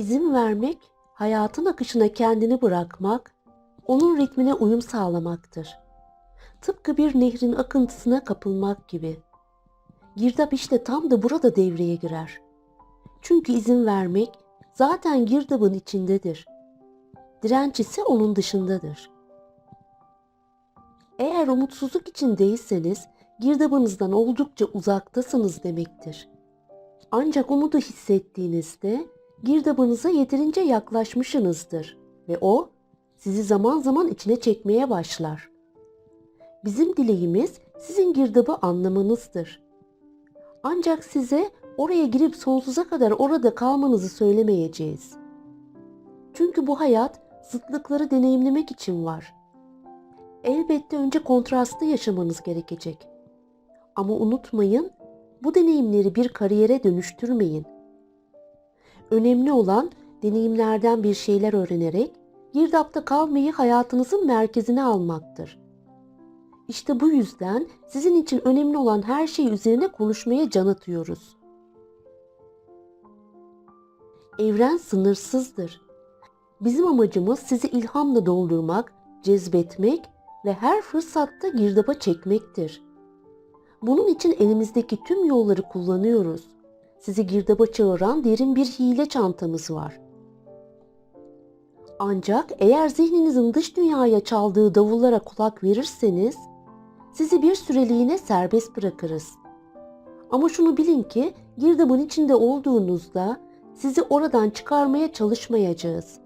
İzin vermek, hayatın akışına kendini bırakmak, onun ritmine uyum sağlamaktır. Tıpkı bir nehrin akıntısına kapılmak gibi. Girdap işte tam da burada devreye girer. Çünkü izin vermek zaten girdabın içindedir. Direnç ise onun dışındadır. Eğer umutsuzluk içindeyseniz girdabınızdan oldukça uzaktasınız demektir. Ancak umudu hissettiğinizde girdabınıza yeterince yaklaşmışsınızdır ve o sizi zaman zaman içine çekmeye başlar. Bizim dileğimiz sizin girdabı anlamanızdır. Ancak size oraya girip sonsuza kadar orada kalmanızı söylemeyeceğiz. Çünkü bu hayat zıtlıkları deneyimlemek için var. Elbette önce kontrastı yaşamanız gerekecek. Ama unutmayın, bu deneyimleri bir kariyere dönüştürmeyin. Önemli olan deneyimlerden bir şeyler öğrenerek girdapta kalmayı hayatınızın merkezine almaktır. İşte bu yüzden sizin için önemli olan her şey üzerine konuşmaya can atıyoruz. Evren sınırsızdır. Bizim amacımız sizi ilhamla doldurmak, cezbetmek ve her fırsatta girdaba çekmektir. Bunun için elimizdeki tüm yolları kullanıyoruz. Sizi girdaba çağıran derin bir hile çantamız var. Ancak eğer zihninizin dış dünyaya çaldığı davullara kulak verirseniz sizi bir süreliğine serbest bırakırız. Ama şunu bilin ki girdabın içinde olduğunuzda sizi oradan çıkarmaya çalışmayacağız.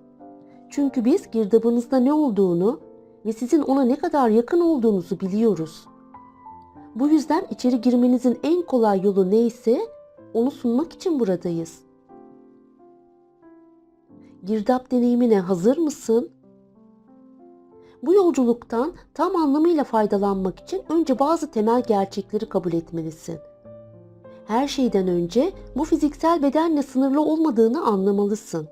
Çünkü biz girdabınızda ne olduğunu ve sizin ona ne kadar yakın olduğunuzu biliyoruz. Bu yüzden içeri girmenizin en kolay yolu neyse onu sunmak için buradayız. Girdap deneyimine hazır mısın? Bu yolculuktan tam anlamıyla faydalanmak için önce bazı temel gerçekleri kabul etmelisin. Her şeyden önce bu fiziksel bedenle sınırlı olmadığını anlamalısın.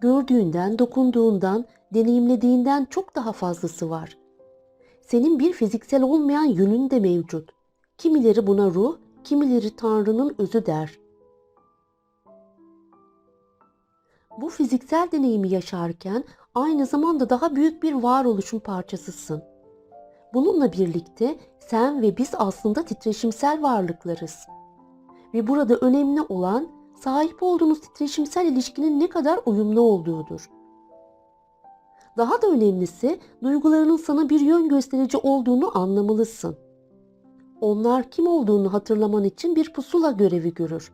Gördüğünden, dokunduğundan, deneyimlediğinden çok daha fazlası var. Senin bir fiziksel olmayan yönün de mevcut. Kimileri buna ruh, kimileri Tanrı'nın özü der. Bu fiziksel deneyimi yaşarken aynı zamanda daha büyük bir varoluşun parçasısın. Bununla birlikte sen ve biz aslında titreşimsel varlıklarız. Ve burada önemli olan sahip olduğunuz titreşimsel ilişkinin ne kadar uyumlu olduğudur. Daha da önemlisi duygularının sana bir yön gösterici olduğunu anlamalısın. Onlar kim olduğunu hatırlaman için bir pusula görevi görür.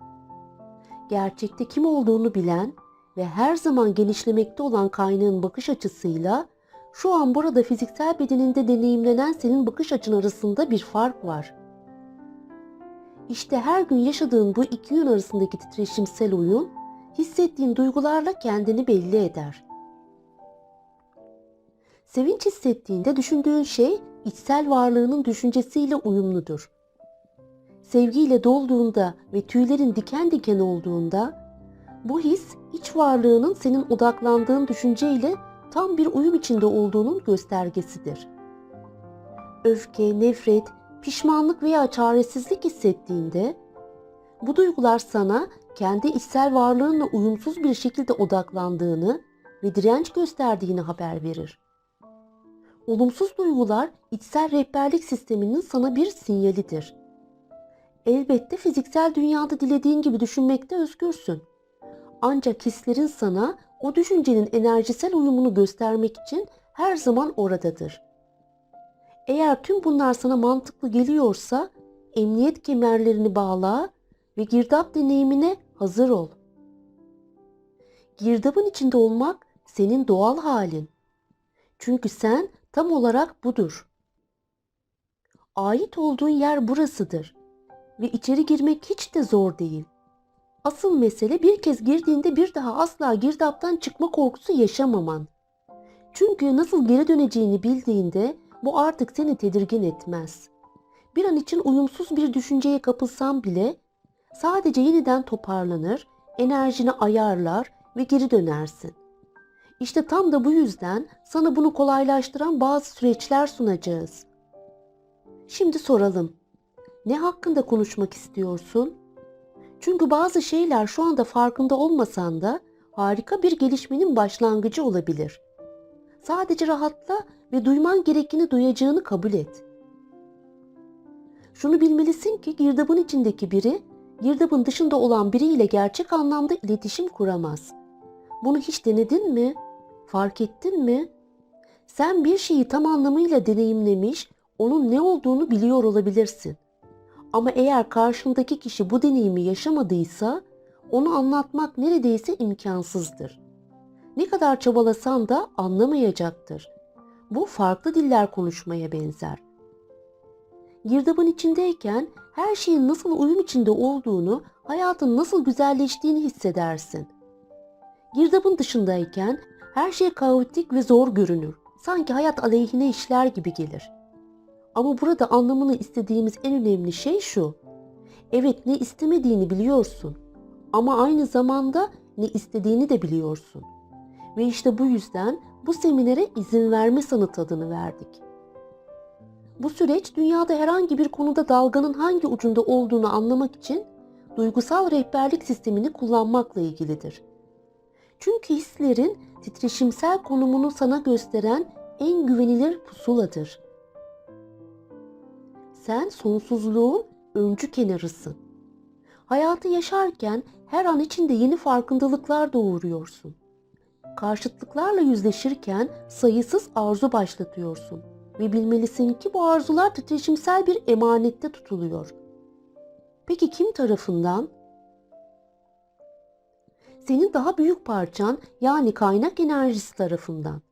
Gerçekte kim olduğunu bilen ve her zaman genişlemekte olan kaynağın bakış açısıyla şu an burada fiziksel bedeninde deneyimlenen senin bakış açın arasında bir fark var. İşte her gün yaşadığın bu iki yön arasındaki titreşimsel uyum, hissettiğin duygularla kendini belli eder. Sevinç hissettiğinde düşündüğün şey içsel varlığının düşüncesiyle uyumludur. Sevgiyle dolduğunda ve tüylerin diken diken olduğunda bu his iç varlığının senin odaklandığın düşünceyle tam bir uyum içinde olduğunun göstergesidir. Öfke, nefret, pişmanlık veya çaresizlik hissettiğinde bu duygular sana kendi içsel varlığınla uyumsuz bir şekilde odaklandığını ve direnç gösterdiğini haber verir. Olumsuz duygular içsel rehberlik sisteminin sana bir sinyalidir. Elbette fiziksel dünyada dilediğin gibi düşünmekte özgürsün. Ancak hislerin sana o düşüncenin enerjisel uyumunu göstermek için her zaman oradadır. Eğer tüm bunlar sana mantıklı geliyorsa emniyet kemerlerini bağla ve girdap deneyimine hazır ol. Girdabın içinde olmak senin doğal halin. Çünkü sen tam olarak budur. Ait olduğun yer burasıdır ve içeri girmek hiç de zor değil. Asıl mesele bir kez girdiğinde bir daha asla girdaptan çıkma korkusu yaşamaman. Çünkü nasıl geri döneceğini bildiğinde bu artık seni tedirgin etmez. Bir an için uyumsuz bir düşünceye kapılsan bile sadece yeniden toparlanır, enerjini ayarlar ve geri dönersin. İşte tam da bu yüzden sana bunu kolaylaştıran bazı süreçler sunacağız. Şimdi soralım. Ne hakkında konuşmak istiyorsun? Çünkü bazı şeyler şu anda farkında olmasan da harika bir gelişmenin başlangıcı olabilir. Sadece rahatla ve duyman gerekeni duyacağını kabul et. Şunu bilmelisin ki girdabın içindeki biri, girdabın dışında olan biriyle gerçek anlamda iletişim kuramaz. Bunu hiç denedin mi? Fark ettin mi? Sen bir şeyi tam anlamıyla deneyimlemiş, onun ne olduğunu biliyor olabilirsin. Ama eğer karşındaki kişi bu deneyimi yaşamadıysa, onu anlatmak neredeyse imkansızdır. Ne kadar çabalasan da anlamayacaktır. Bu farklı diller konuşmaya benzer. Girdabın içindeyken her şeyin nasıl uyum içinde olduğunu, hayatın nasıl güzelleştiğini hissedersin. Girdabın dışındayken her şey kaotik ve zor görünür. Sanki hayat aleyhine işler gibi gelir. Ama burada anlamını istediğimiz en önemli şey şu. Evet ne istemediğini biliyorsun ama aynı zamanda ne istediğini de biliyorsun. Ve işte bu yüzden bu seminere izin verme sanat adını verdik. Bu süreç dünyada herhangi bir konuda dalganın hangi ucunda olduğunu anlamak için duygusal rehberlik sistemini kullanmakla ilgilidir. Çünkü hislerin titreşimsel konumunu sana gösteren en güvenilir pusuladır. Sen sonsuzluğun öncü kenarısın. Hayatı yaşarken her an içinde yeni farkındalıklar doğuruyorsun. Karşıtlıklarla yüzleşirken sayısız arzu başlatıyorsun ve bilmelisin ki bu arzular titreşimsel bir emanette tutuluyor. Peki kim tarafından? Senin daha büyük parçan yani kaynak enerjisi tarafından.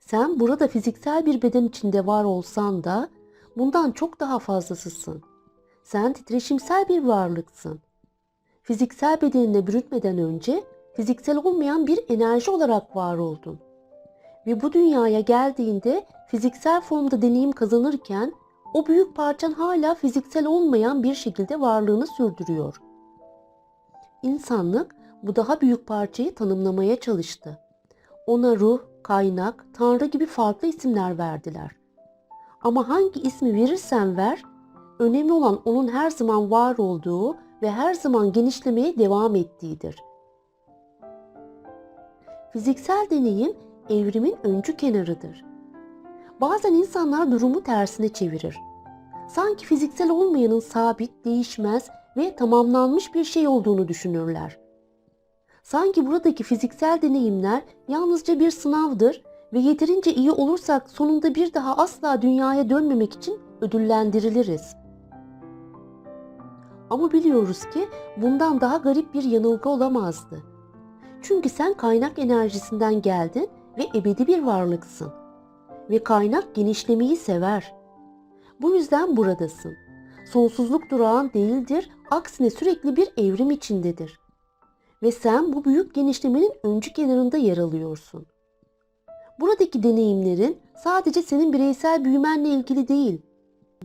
Sen burada fiziksel bir beden içinde var olsan da bundan çok daha fazlasısın. Sen titreşimsel bir varlıksın. Fiziksel bedenine bürünmeden önce fiziksel olmayan bir enerji olarak var oldun. Ve bu dünyaya geldiğinde fiziksel formda deneyim kazanırken o büyük parçan hala fiziksel olmayan bir şekilde varlığını sürdürüyor. İnsanlık bu daha büyük parçayı tanımlamaya çalıştı. Ona ruh, kaynak, tanrı gibi farklı isimler verdiler. Ama hangi ismi verirsen ver, önemli olan onun her zaman var olduğu ve her zaman genişlemeye devam ettiğidir. Fiziksel deneyim evrimin öncü kenarıdır. Bazen insanlar durumu tersine çevirir. Sanki fiziksel olmayanın sabit, değişmez ve tamamlanmış bir şey olduğunu düşünürler. Sanki buradaki fiziksel deneyimler yalnızca bir sınavdır ve yeterince iyi olursak sonunda bir daha asla dünyaya dönmemek için ödüllendiriliriz. Ama biliyoruz ki bundan daha garip bir yanılgı olamazdı. Çünkü sen kaynak enerjisinden geldin ve ebedi bir varlıksın. Ve kaynak genişlemeyi sever. Bu yüzden buradasın. Sonsuzluk durağın değildir, aksine sürekli bir evrim içindedir. Ve sen bu büyük genişlemenin öncü kenarında yer alıyorsun. Buradaki deneyimlerin sadece senin bireysel büyümenle ilgili değil.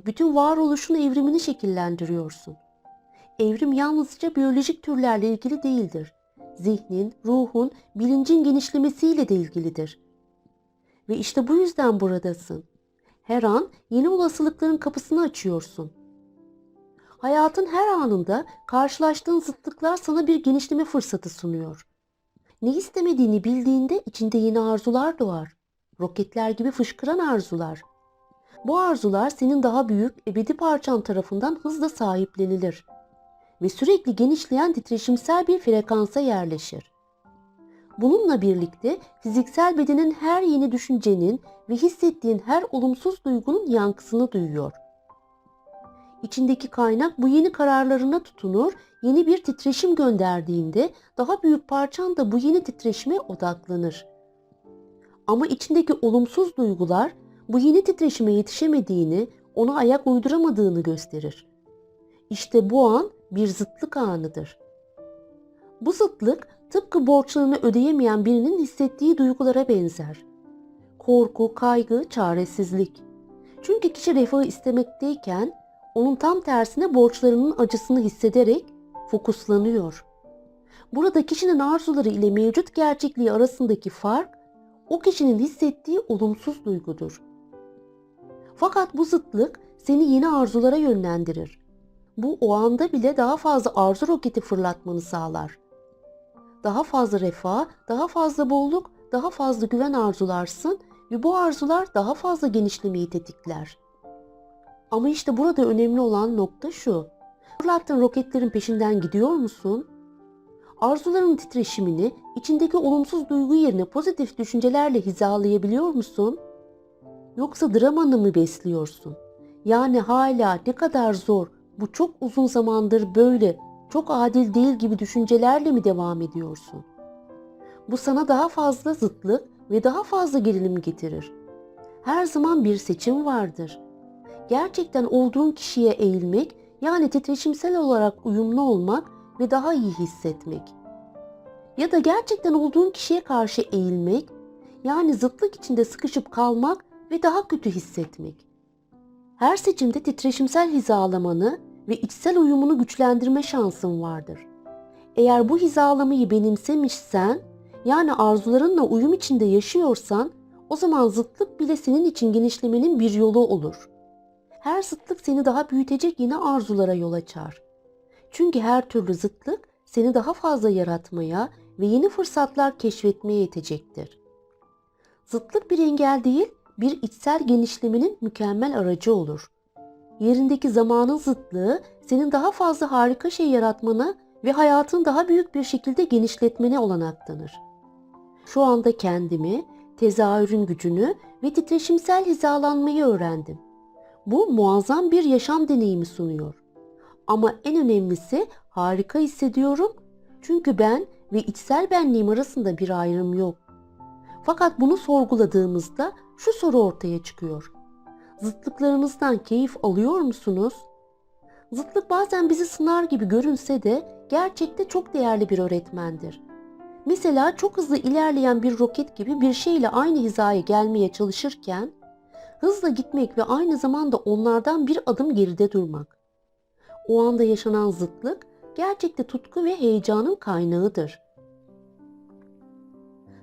Bütün varoluşun evrimini şekillendiriyorsun. Evrim yalnızca biyolojik türlerle ilgili değildir. Zihnin, ruhun, bilincin genişlemesiyle de ilgilidir. Ve işte bu yüzden buradasın. Her an yeni olasılıkların kapısını açıyorsun. Hayatın her anında karşılaştığın zıtlıklar sana bir genişleme fırsatı sunuyor. Ne istemediğini bildiğinde içinde yeni arzular doğar. Roketler gibi fışkıran arzular. Bu arzular senin daha büyük ebedi parçan tarafından hızla sahiplenilir ve sürekli genişleyen titreşimsel bir frekansa yerleşir. Bununla birlikte fiziksel bedenin her yeni düşüncenin ve hissettiğin her olumsuz duygunun yankısını duyuyor. İçindeki kaynak bu yeni kararlarına tutunur, yeni bir titreşim gönderdiğinde daha büyük parçan da bu yeni titreşime odaklanır. Ama içindeki olumsuz duygular bu yeni titreşime yetişemediğini, ona ayak uyduramadığını gösterir. İşte bu an bir zıtlık anıdır. Bu zıtlık tıpkı borçlarını ödeyemeyen birinin hissettiği duygulara benzer. Korku, kaygı, çaresizlik. Çünkü kişi refahı istemekteyken onun tam tersine borçlarının acısını hissederek fokuslanıyor. Burada kişinin arzuları ile mevcut gerçekliği arasındaki fark o kişinin hissettiği olumsuz duygudur. Fakat bu zıtlık seni yeni arzulara yönlendirir. Bu o anda bile daha fazla arzu roketi fırlatmanı sağlar. daha fazla refah, daha fazla bolluk, daha fazla güven arzularsın ve bu arzular daha fazla genişlemeyi tetikler. Ama işte burada önemli olan nokta şu. Fırlattığın roketlerin peşinden gidiyor musun? Arzuların titreşimini içindeki olumsuz duygu yerine pozitif düşüncelerle hizalayabiliyor musun? Yoksa dramanı mı besliyorsun? Yani hala ne kadar zor, bu çok uzun zamandır böyle, çok adil değil gibi düşüncelerle mi devam ediyorsun? Bu sana daha fazla zıtlık ve daha fazla gerilim getirir. Her zaman bir seçim vardır. Gerçekten olduğun kişiye eğilmek, yani titreşimsel olarak uyumlu olmak ve daha iyi hissetmek. Ya da gerçekten olduğun kişiye karşı eğilmek, yani zıtlık içinde sıkışıp kalmak ve daha kötü hissetmek. Her seçimde titreşimsel hizalamanı ve içsel uyumunu güçlendirme şansın vardır. Eğer bu hizalamayı benimsemişsen, yani arzularınla uyum içinde yaşıyorsan, o zaman zıtlık bile senin için genişlemenin bir yolu olur. Her zıtlık seni daha büyütecek yeni arzulara yol açar. Çünkü her türlü zıtlık seni daha fazla yaratmaya ve yeni fırsatlar keşfetmeye yetecektir. Zıtlık bir engel değil, bir içsel genişlemenin mükemmel aracı olur. Yerindeki zamanın zıtlığı senin daha fazla harika şey yaratmana ve hayatın daha büyük bir şekilde genişletmene olanak tanır. Şu anda kendimi, tezahürün gücünü ve titreşimsel hizalanmayı öğrendim. Bu muazzam bir yaşam deneyimi sunuyor. Ama en önemlisi harika hissediyorum çünkü ben ve içsel benliğim arasında bir ayrım yok. Fakat bunu sorguladığımızda şu soru ortaya çıkıyor. Zıtlıklarınızdan keyif alıyor musunuz? Zıtlık bazen bizi sınar gibi görünse de gerçekte çok değerli bir öğretmendir. Mesela çok hızlı ilerleyen bir roket gibi bir şeyle aynı hizaya gelmeye çalışırken hızla gitmek ve aynı zamanda onlardan bir adım geride durmak. O anda yaşanan zıtlık gerçekte tutku ve heyecanın kaynağıdır.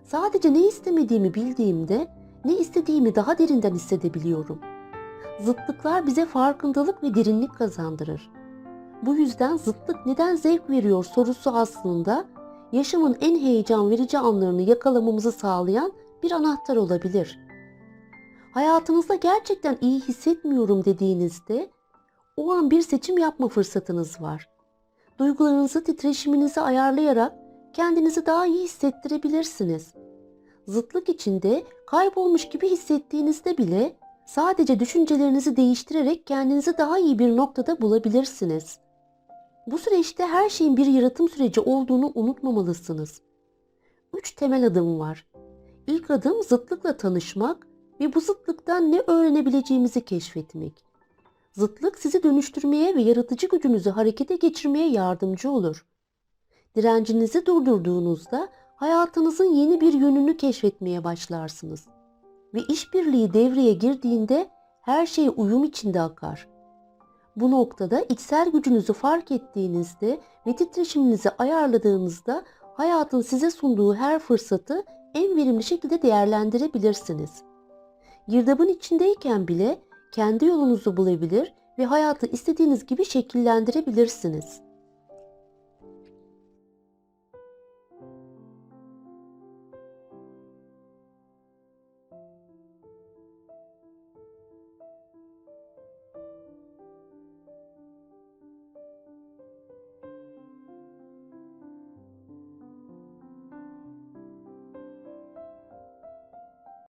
Sadece ne istemediğimi bildiğimde ne istediğimi daha derinden hissedebiliyorum. Zıtlıklar bize farkındalık ve derinlik kazandırır. Bu yüzden zıtlık neden zevk veriyor sorusu aslında yaşamın en heyecan verici anlarını yakalamamızı sağlayan bir anahtar olabilir. Hayatınızda gerçekten iyi hissetmiyorum dediğinizde o an bir seçim yapma fırsatınız var. Duygularınızı, titreşiminizi ayarlayarak kendinizi daha iyi hissettirebilirsiniz. Zıtlık içinde kaybolmuş gibi hissettiğinizde bile sadece düşüncelerinizi değiştirerek kendinizi daha iyi bir noktada bulabilirsiniz. Bu süreçte her şeyin bir yaratım süreci olduğunu unutmamalısınız. Üç temel adım var. İlk adım zıtlıkla tanışmak ve bu zıtlıktan ne öğrenebileceğimizi keşfetmek. Zıtlık sizi dönüştürmeye ve yaratıcı gücünüzü harekete geçirmeye yardımcı olur. Direncinizi durdurduğunuzda hayatınızın yeni bir yönünü keşfetmeye başlarsınız. Ve işbirliği devreye girdiğinde her şey uyum içinde akar. Bu noktada içsel gücünüzü fark ettiğinizde ve titreşiminizi ayarladığınızda hayatın size sunduğu her fırsatı en verimli şekilde değerlendirebilirsiniz. Girdabın içindeyken bile kendi yolunuzu bulabilir ve hayatı istediğiniz gibi şekillendirebilirsiniz.